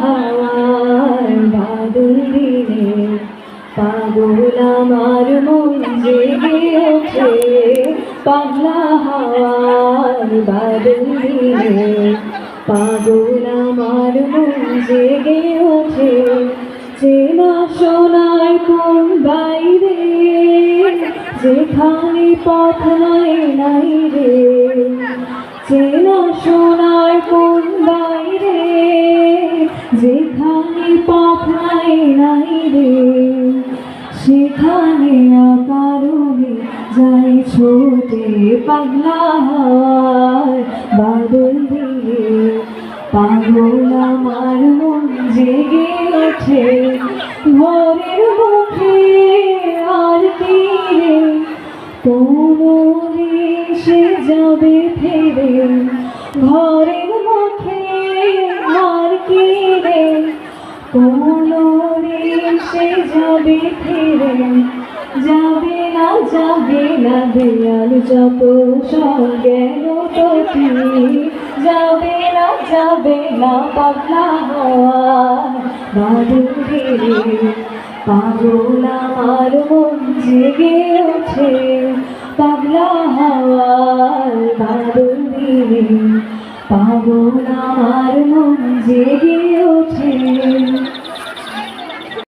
হাওয়ার বাদল দিনে পাগল আমার মন জেগে ওঠে পাগলা হাওয়ার বাদল দিনে পাগল আমার মন জেগে চেনা সোনার কোন বাইরে? যেখানে পথ নাই নাই রে। চেনা সোনার যেখানে পথ নাই রে। সেখানে কারণে যাই ছোটে পাগলা হাওয়ার বাদল দিয়ে পাগল আমার মন জেগে ওঠে। ভোরের মুখে আর তীরে কোনো সে যাবে ফিরে। ঘরের মুখে আর কি রে কোনো সে যাবে ফিরে। যাবে না যাবে না, দেয়াল যত গেল ততি যাবে না যাবে না পাগলা হওয়া বাদল ঘিরে। পাগল আমার মন জেগে ওঠে। পাগলা হাওয়ার বাদল দিনে পাগল আমার মন জেগে